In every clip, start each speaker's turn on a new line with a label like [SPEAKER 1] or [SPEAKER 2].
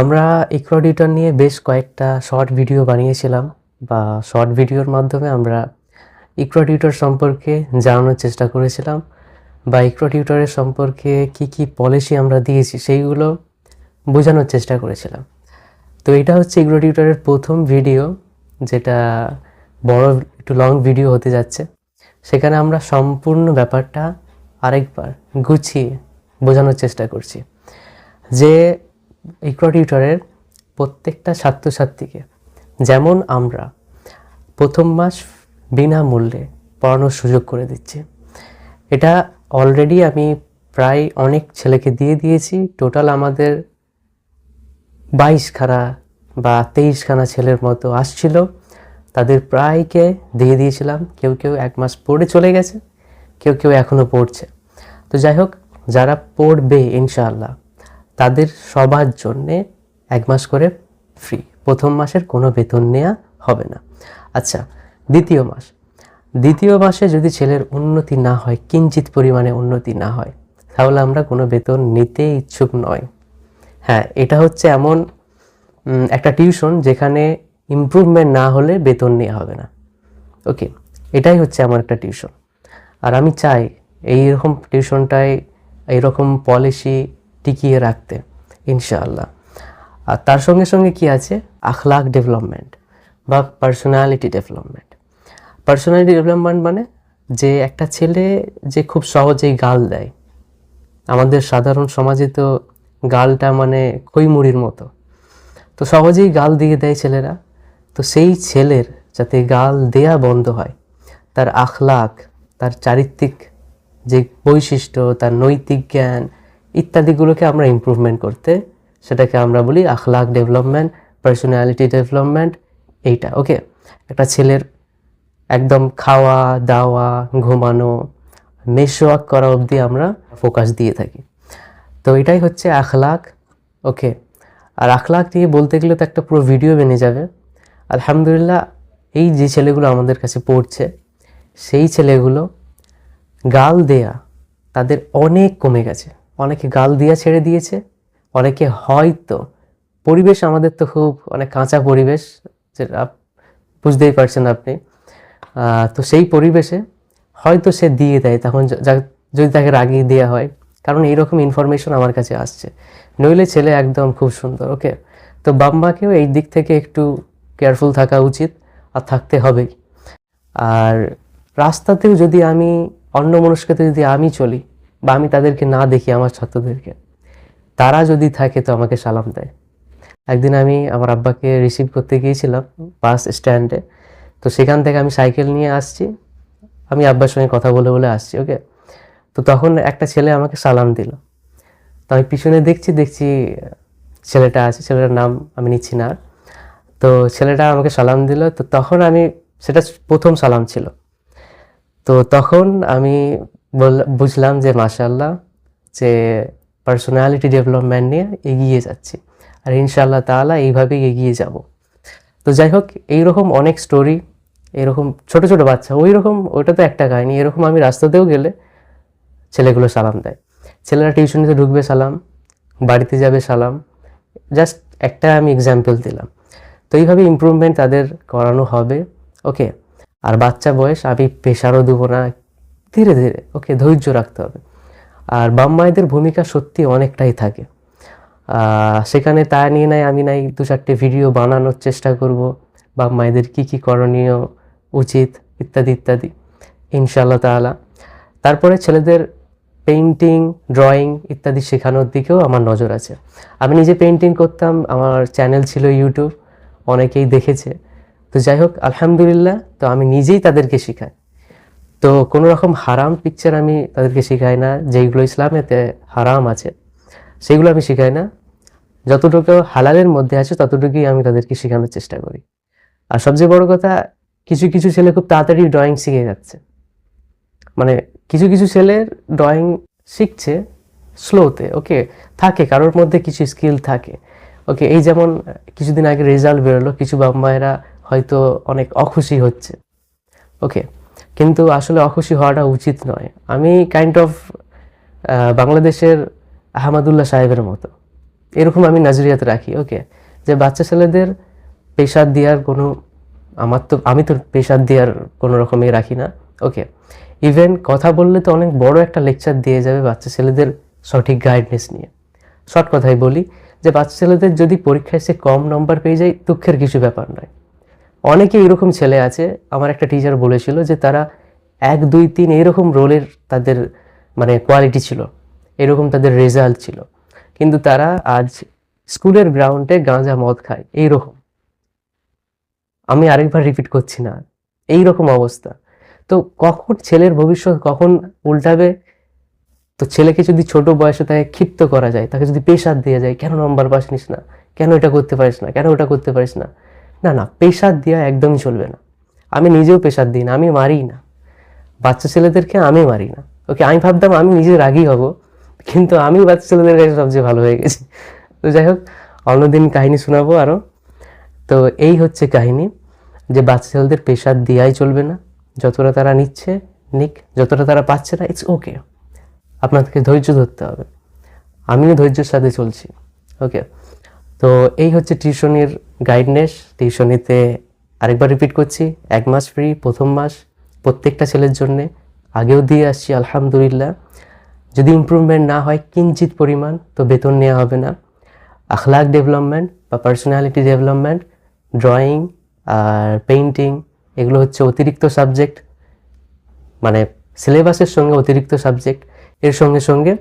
[SPEAKER 1] আমরা ইক্রোডিটর নিয়ে বেশ কয়েকটা শর্ট ভিডিও বানিয়েছিলাম বা শর্ট ভিডিওর মাধ্যমে আমরা ইক্রোডিটর সম্পর্কে জানানোর চেষ্টা করেছিলাম বা ইক্রোডিউটরের সম্পর্কে কি কি পলিসি আমরা দিয়েছি সেইগুলো বোঝানোর চেষ্টা করেছিলাম। তো এটা হচ্ছে ইগ্রোডিউটরের প্রথম ভিডিও যেটা বড় একটু লং ভিডিও হতে যাচ্ছে। সেখানে আমরা সম্পূর্ণ ব্যাপারটা আরেকবার গুছিয়ে বোঝানোর চেষ্টা করছি। যে ইক্রোডিউটরের প্রত্যেকটা ছাত্রছাত্রীকে, যেমন আমরা, প্রথম মাস বিনামূল্যে পড়ানোর সুযোগ করে দিচ্ছি। এটা অলরেডি আমি প্রায় অনেক ছেলেকে দিয়ে দিয়েছি। টোটাল আমাদের বাইশখানা বা তেইশখানা ছেলের মতো আসছিল। তাদের প্রায়কে দিয়ে দিয়েছিলাম। কেউ কেউ এক মাস পড়ে চলে গেছে, কেউ কেউ এখনও পড়ছে। তো যাই হোক, যারা পড়বে ইনশাআল্লাহ তাদের সবার জন্যে এক মাস করে ফ্রি প্রথম মাসের কোনো বেতন নেওয়া হবে না। আচ্ছা দ্বিতীয় মাস। দ্বিতীয় মাসে যদি ছেলের উন্নতি না হয়, কিঞ্চিত পরিমাণে উন্নতি না হয়, তাহলে আমরা কোনো বেতন নিতে ইচ্ছুক নয়। হ্যাঁ এটা হচ্ছে এমন একটা টিউশন যেখানে ইমপ্রুভমেন্ট না হলে বেতন নেওয়া হবে না। ওকে, এটাই হচ্ছে আমার একটা টিউশন। আর আমি চাই এইরকম টিউশনটায় এইরকম পলিসি টিকিয়ে রাখতে, ইনশাআল্লাহ। আর তার সঙ্গে সঙ্গে কি আছে? আখলাক ডেভেলপমেন্ট বা পার্সোনালিটি ডেভেলপমেন্ট। পার্সোনালিটি ডেভেলপমেন্ট মানে যে একটা ছেলে যে খুব সহজেই গাল দেয়। আমাদের সাধারণ সমাজে তো গালটা মানে খইমুড়ির মতো। তো সহজেই গাল দিয়ে দেয় ছেলেরা। তো সেই ছেলের যাতে গাল দেয়া বন্ধ হয়, তার আখলাক, তার চারিত্রিক যে বৈশিষ্ট্য, তার নৈতিক জ্ঞান ইত্যাদিগুলোকে আমরা ইমপ্রুভমেন্ট করতে, সেটাকে আমরা বলি আখলাক ডেভেলপমেন্ট পার্সোনালিটি ডেভেলপমেন্ট এইটা ওকে একটা ছেলের একদম খাওয়া, দাওয়া, ঘুমানো মেশোয়াক করা অবধি আমরা ফোকাস দিয়ে থাকি। তো এটাই হচ্ছে আখলাক ওকে আর আখলাক নিয়ে বলতে গেলে তো একটা পুরো ভিডিও বেনে যাবে। আলহামদুলিল্লাহ, এই যে ছেলেগুলো আমাদের কাছে পড়ছে, সেই ছেলেগুলো গাল দেয়া তাদের অনেক কমে গেছে। অনেকে গাল দেয়া ছেড়ে দিয়েছে, অনেকে হয়তো, পরিবেশ আমাদের তো খুব অনেক কাঁচা পরিবেশ, যেটা বুঝতেই পারছেন আপনি। তো সেই পরিবেশে হয়তো সে দিয়ে দেয়, তখন যদি তাকে রাগিয়ে দেওয়া হয়, কারণ এইরকম ইনফরমেশন আমার কাছে আসছে। নইলে ছেলে একদম খুব সুন্দর ওকে তো বাম্মাকেও এই দিক থেকে একটু কেয়ারফুল থাকা উচিত, আর থাকতে হবেই। আর রাস্তাতেও যদি আমি অন্য মনস্কতে যদি আমি চলি বা আমি তাদেরকে না দেখি, আমার ছাত্রদেরকে। তারা যদি থাকে তো আমাকে সালাম দেয়। একদিন আমি আমার আব্বাকে রিসিভ করতে গিয়েছিলাম বাস স্ট্যান্ডে তো সেখান থেকে আমি সাইকেল নিয়ে আসছি। আমি আব্বার সঙ্গে কথা বলে বলে আসছি ওকে তো তখন একটা ছেলে আমাকে সালাম দিল। তো আমি পিছনে দেখছি দেখছি ছেলেটা আছে, ছেলেটার নাম আমি নিচ্ছি না আর। তো ছেলেটা আমাকে সালাম দিল। তো তখন আমি, সেটা প্রথম সালাম ছিল। তো তখন আমি বুঝলাম যে মাশাল্লাহ যে পার্সোনালিটি ডেভেলপমেন্ট নিয়ে এগিয়ে যাচ্ছি। আর ইনশাআল্লাহ তাআলা এইভাবেই এগিয়ে যাব। তো যাই হোক এইরকম অনেক স্টোরি এরকম ছোট ছোট বাচ্চা ওই রকম ওটা তো একটা কাহিনী, এরকম আমি রাস্তাতেও গেলে ছেলেগুলো সালাম দেয়। ছেলেরা টিউশনিতে ঢুকবে সালাম, বাড়িতে যাবে সালাম জাস্ট একটা আমি এক্সাম্পল দিলাম। তো এইভাবে ইমপ্রুভমেন্ট তাদের করানো হবে। ওকে আর বাচ্চা বয়স আমি প্রেশারও দেবো না ধীরে ধীরে, ওকে ধৈর্য রাখতে হবে। আর বাম মায়েদের ভূমিকা সত্যি অনেকটাই থাকে। সেখানে তা নিয়ে নাই, আমি নাই, দু চারটে ভিডিও বানানোর চেষ্টা করব, বাম মায়েদের কী কী করণীয় উচিত, ইত্যাদি ইত্যাদি, ইনশাআল্লাহ তাআলা। তারপরে ছেলেদের পেইন্টিং ড্রয়িং ইত্যাদি শেখানোর দিকেও আমার নজর আছে। আমি নিজে পেইন্টিং করতাম, আমার চ্যানেল ছিল ইউটিউব অনেকেই দেখেছে। তো যাই হোক, আলহামদুলিল্লাহ, তো আমি নিজেই তাদেরকে শেখাই। তো কোনো রকম হারাম পিকচার আমি তাদেরকে শেখাই না, যেইগুলো ইসলামেতে হারাম আছে, সেগুলো আমি শেখাই না। যতটুকু হালালের মধ্যে আছে, ততটুকুই আমি তাদেরকে শেখানোর চেষ্টা করি। আর সবচেয়ে বড় কথা, কিছু কিছু ছেলে খুব তাড়াতাড়ি ড্রয়িং শিখে যাচ্ছে। মানে কিছু কিছু ছেলের ড্রয়িং শিখছে স্লোতে ওকে থাকে, কারোর মধ্যে কিছু স্কিল থাকে। ওকে এই যেমন কিছুদিন আগে রেজাল্ট বেরোলো, কিছু বাবা মায়েরা হয়তো অনেক অখুশি হচ্ছে। ওকে কিন্তু আসলে অখুশি হওয়াটা উচিত নয়। আমি কাইন্ড অফ বাংলাদেশের আহমদুল্লাহ সাহেবের মতো। এরকম আমি নাজরিয়াতে রাখি ওকে যে বাচ্চা ছেলেদের পেশার দেওয়ার কোনো আমার তো, আমি তো পেশার দেওয়ার কোনো রকমই রাখি না ওকে ইভেন কথা বললে তো অনেক বড় একটা লেকচার দিয়ে যাবে বাচ্চা ছেলেদের সঠিক গাইডনেস নিয়ে। শর্ট কথাই বলি, যে বাচ্চা ছেলেদের যদি পরীক্ষায় সে কম নম্বর পেয়ে যায়, দুঃখের কিছু ব্যাপার নয়। অনেকে এরকম ছেলে আছে। আমার একটা টিচার বলেছিল যে তারা এক, দুই, তিন এরকম রোলের তাদের মানে কোয়ালিটি ছিল, এরকম তাদের রেজাল্ট ছিল। কিন্তু তারা আজ স্কুলের গ্রাউন্ডে গাঁজা মদ খায়, এইরকম। আমি আরেকবার রিপিট করছি না এই রকম অবস্থা। তো কখন ছেলের ভবিষ্যৎ কখন উল্টাবে? তো ছেলেকে যদি ছোট বয়সে তাকে ক্ষিপ্ত করা যায়, তাকে যদি পেশার দেওয়া যায়, কেন নম্বর পাস নিস না? কেন এটা করতে পারিস না? কেন ওটা করতে পারিস না? না না, পেশার দেওয়া একদমই চলবে না। আমি নিজেও পেশার দিই না, আমি মারি না। বাচ্চা ছেলেদেরকে আমি মারি না। ওকে, আমি ভাবতাম আমি নিজে রাগই হব, কিন্তু আমি বাচ্চা ছেলেদের কাছে সবচেয়ে ভালো হয়ে গেছি। তো যাই হোক, অন্যদিন কাহিনী শোনাবো আরও তো এই হচ্ছে কাহিনী যে বাচ্চা ছেলেদের পেশার দেওয়াই চলবে না। যতটা তারা নিচ্ছে, নিক, যতটা তারা পাচ্ছে না ইটস ওকে আপনাদেরকে ধৈর্য ধরতে হবে। আমিও ধৈর্যের সাথে চলছি। ওকে তো এই হচ্ছে টিউশনির গাইডনেস টিউশনিতে আরেকবার রিপিট করছি, এক মাস ফ্রি প্রথম মাস প্রত্যেকটা ছেলের জন্যে। আগেও দিয়ে আসছি, আলহামদুলিল্লাহ। যদি ইমপ্রুভমেন্ট না হয়, কিঞ্চিত পরিমাণ তো বেতন নেওয়া হবে না। আখলাক ডেভেলপমেন্ট বা পার্সোনালিটি ডেভেলপমেন্ট ড্রয়িং আর পেইন্টিং এগুলো হচ্ছে অতিরিক্ত সাবজেক্ট মানে সিলেবাসের সঙ্গে অতিরিক্ত সাবজেক্ট এর সঙ্গে সঙ্গে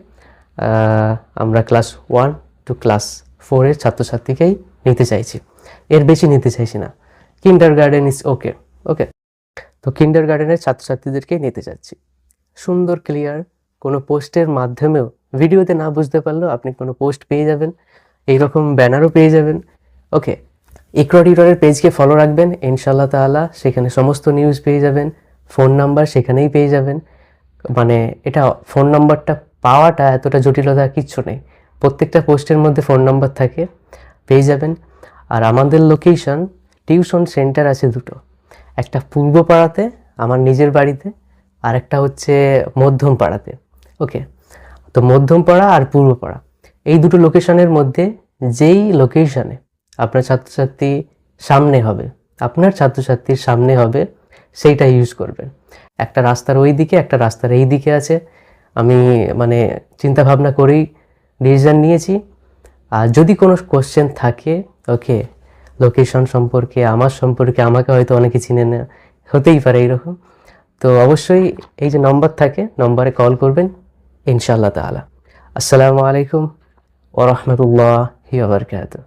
[SPEAKER 1] আমরা ক্লাস ওয়ান টু ক্লাস ফোরের ছাত্রছাত্রীকেই নিতে চাইছি। এর বেশি নিতে চাইছি না। কিন্ডার গার্ডেন ইজ ওকে ওকে তো কিন্ডার গার্ডেনের ছাত্রছাত্রীদেরকেই নিতে চাচ্ছি। সুন্দর ক্লিয়ার কোনো পোস্টের মাধ্যমেও ভিডিওতে না বুঝতে পারলেও আপনি কোনো পোস্ট পেয়ে যাবেন। এইরকম ব্যানারও পেয়ে যাবেন। ওকে ইকরা টিউটরের পেজকে ফলো রাখবেন। ইনশাল্লাহ তাআলা সেখানে সমস্ত নিউজ পেয়ে যাবেন। ফোন নাম্বার সেখানেই পেয়ে যাবেন। মানে এটা ফোন নাম্বারটা পাওয়াটা এতটা জটিলতা কিচ্ছু নেই। প্রত্যেকটা পোস্টের মধ্যে ফোন নাম্বার থাকে, পেয়ে যাবেন। আর আমাদের লোকেশন টিউশন সেন্টার আছে দুটো। একটা পূর্ব পাড়াতে আমার নিজের বাড়িতে, আর একটা হচ্ছে মধ্যম পাড়াতে ওকে তো মধ্যম পাড়া আর পূর্ব পাড়া এই দুটো লোকেশনের মধ্যে যেই লোকেশনে আপনার ছাত্রছাত্রী সামনে হবে, আপনার ছাত্রছাত্রীর সামনে হবে, সেইটা ইউজ করবেন। একটা রাস্তার ওই দিকে একটা রাস্তার এই দিকে আছে। আমি মানে চিন্তা ভাবনা করেই ডিসিশন নিয়েছি। আর যদি কোনো কোশ্চেন থাকে ওকে লোকেশন সম্পর্কে, আমার সম্পর্কে আমাকে হয়তো অনেকে চিনে না, হতেই পারে এইরকম তো অবশ্যই এই যে নম্বর থাকে নম্বরে কল করবেন, ইনশাআল্লাহ তাআলা। আসসালামু আলাইকুম ওরহমতুল্লাহি ওবরকাতুহ